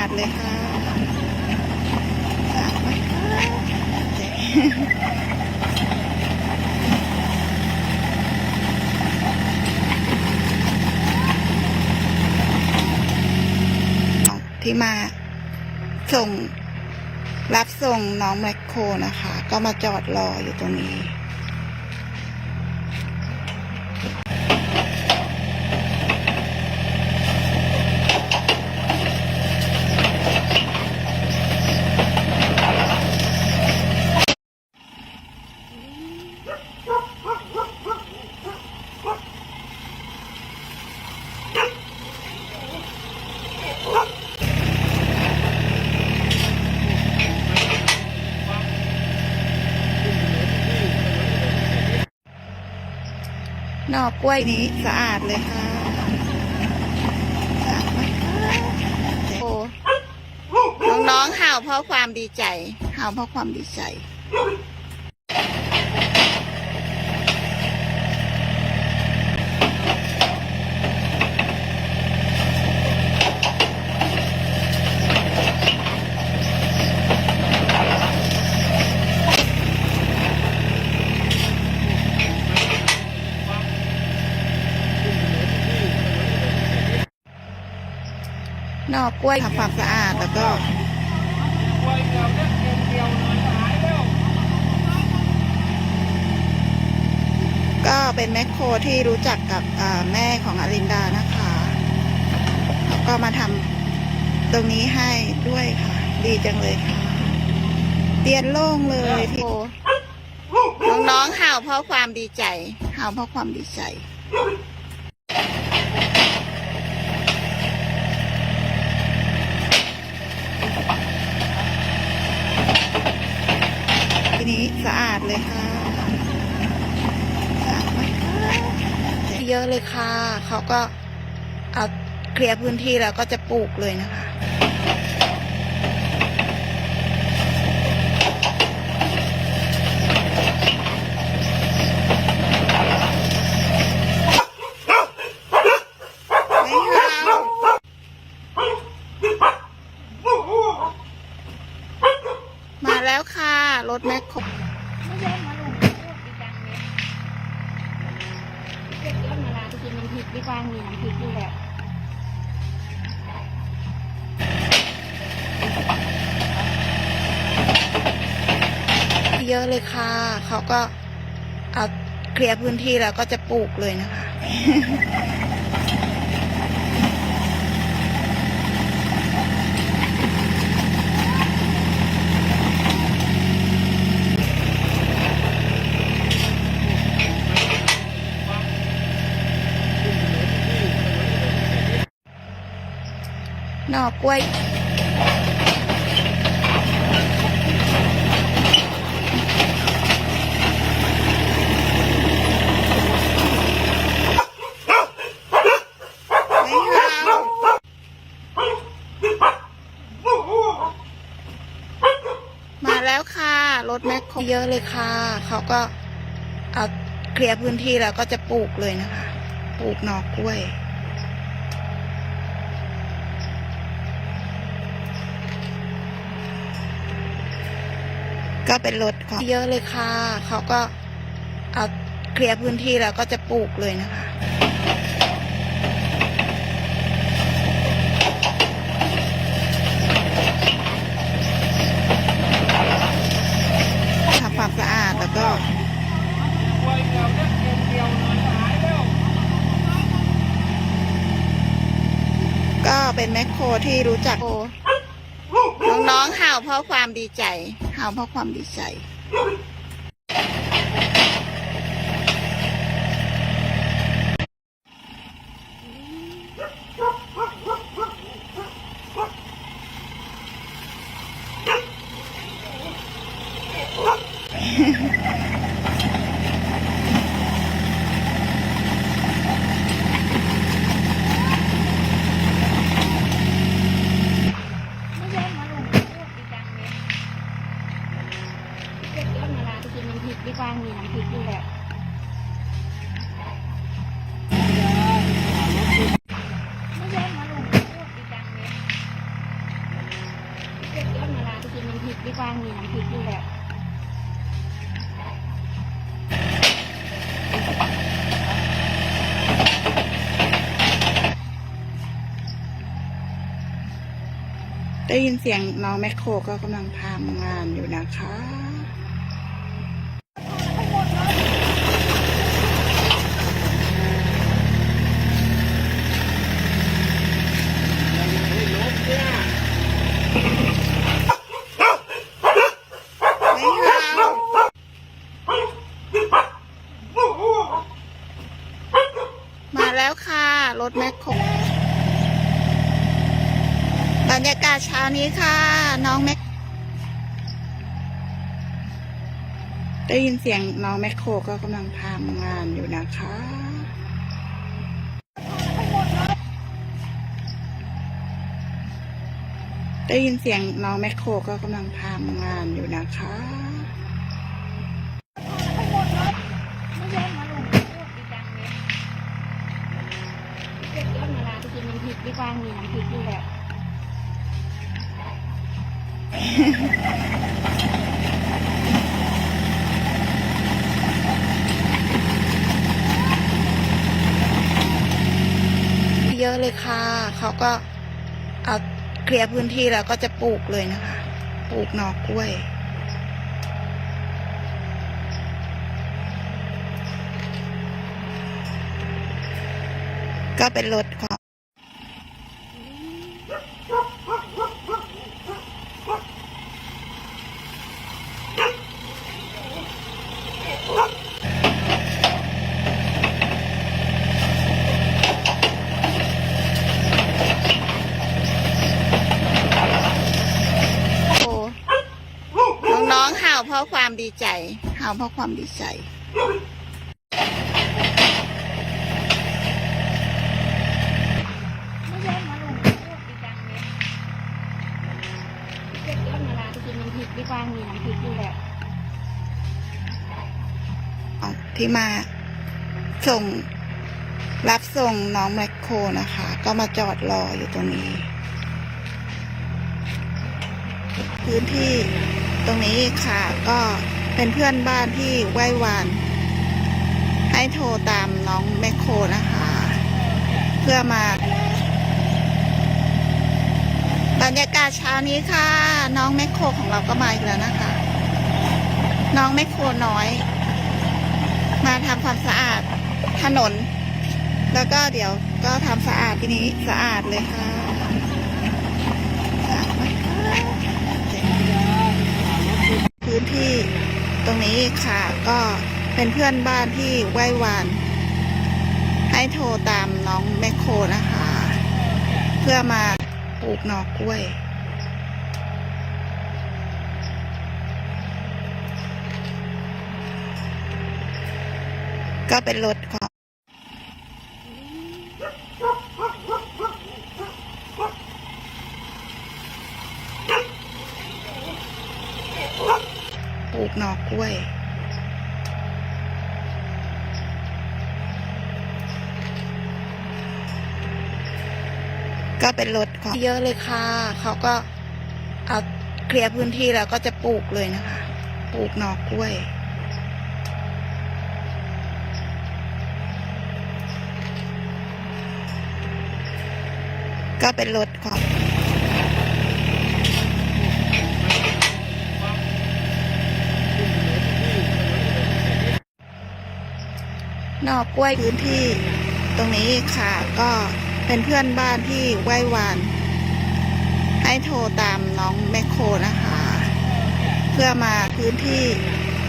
อาดเลยค่ะสะอาดมคะที่มาส่งรับส่งน้องแมคโครนะคะ ก็มาจอดรออยู่ตรงนี้ นอกกล้วยนี้สะอาดเลยค่ะสะอาดไหมคะโอ้น้องๆเห่าเพราะความดีใจ เห่าเพราะความดีใจ อกกล้วยทำความสะอาดแล้วก็ก็เป็นแมคโครที่รู้จักกับอ่าแม่ของอลินดานะคะแล้วก็มาทำตรงนี้ให้ด้วยค่ะ ดีจังเลยค่ะเตียนโล่งเลยที่น้องๆเห่าเพราะความดีใจเห่าเพราะความดีใจ ทีนี้ สะอาดเลยค่ะเยอะเลยค่ะ เขาก็เอาเคลียร์พื้นที่แล้วก็จะปลูกเลยนะคะ ไม่เห่ามาแล้วค่ะ รถแมคโคร ไม่ใช่มาลงพูดดีจังเลยเด็กเล่นมาลาไปกินน้ำพ ริกดีกว่ามีน้ำพริกอยู่แล้วเยอะเลยค่ะ เขาก็เอาเคลียร์พื้นที่แล้วก็จะปลูกเลยนะคะ นอกกล้วยไม่เห่ามาแล้วค่ะรถแมคโครเยอะเลยค่ะ เขาก็เอาเคลียร์พื้นที่แล้วก็จะปลูกเลยนะคะ ปลูกหนอกกล้วย ก็เป็นรถของเยอะเลยค่ะ เขาก็เอาเคลียร์พื้นที่แล้วก็จะปลูกเลยนะคะทำความสะอาดแล้วก็ก็เป็นแมคโครที่รู้จัก น้องเห่าเพราะความดีใจ เห่าเพราะความดีใจ ไม่ใช่มาลงพูดดีจังเลยเด็กเล่นมาลาำพริกดีกว่ามีน้ำพริกอยู่แล้ว ได้ยินเสียงน้องแมคโครก็กำลังทำงานอยู่นะคะไม่เอามาแล้วค่ะ รถแมคโคร บรรยากาศเช้านี้ค่ะ น้องแมคได้ยินเสียงน้องแมคโครก็กำลังทำงานอยู่นะคะได้ยินเสียงน้องแมคโครก็กำลังทำงานอยู่นะคะไม่แย่งมาลงพูดดีจังเลยเด็กต้นเวลาไปกินน้ำพริกดีกว่ามีน้ำพริกอยู่แล้ว เยอะเลยค่ะ เขาก็เอาเคลียร์พื้นที่แล้วก็จะปลูกเลยนะคะ ปลูกหนอกกล้วยก็เป็นรถของ โอ้น้องๆเห่าเพราะ ความดีใจห่าเพราะความดีใจไม่แย่งมาลงพูดดีจังเลยเด็กต้นเวลาไปกินน้ำพริกดีกว่ามีน้ำพริกอยู่แล้วที่มาส่งรับส่งน้องแมคโครนะคะ ก็มาจอดรออยู่ตรงนี้ พื้นที่ ตรงนี้ค่ะ ก็เป็นเพื่อนบ้านที่ไหว้วานให้โทรตามน้องแมคโครนะคะ เพื่อมา บรรยากาศเช้านี้ค่ะ น้องแมคโครของเราก็มาอีกแล้วนะคะ น้องแมคโครน้อย มาทำความสะอาดถนน แล้วก็เดี๋ยวก็ทำสะอาดที่นี้สะอาดเลยค่ะสะอาดไหมคะพื้นที่ตรง นี้ค่ะก็เป็นเพื่อนบ้านที่ไหว้วานให้โทรตามน้องแมคโครนะคะ เพื่อมาปลูกหนอกกล้วย ก็เป็นรถของ ปลูกหนอกกล้วย ก็เป็นรถของเยอะเลยค่ะ เขาก็เอาเคลียร์พื้นที่แล้วก็จะปลูกเลยนะคะ ปลูกหนอกกล้วยก็เป็นรถของ นอกกล้วยพื้นที่ตรงนี้ค่ะ ก็เป็นเพื่อนบ้านที่ไหว้วานให้โทรตามน้องแมคโครนะคะ เพื่อมาพื้นที่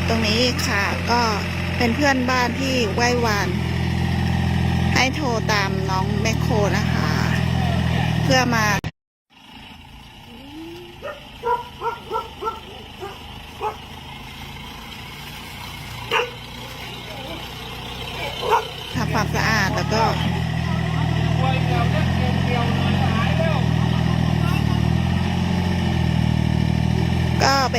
ตรงนี้ค่ะ ก็เป็นเพื่อนบ้านที่ไหว้วานให้โทรตามน้องแมคโครนะคะ เพื่อมา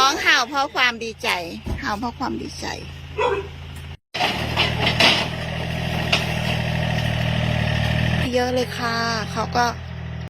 ร้องเห่าเพราะความดีใจ เห่าเพราะความดีใจ เยอะเลยค่ะ เขาก็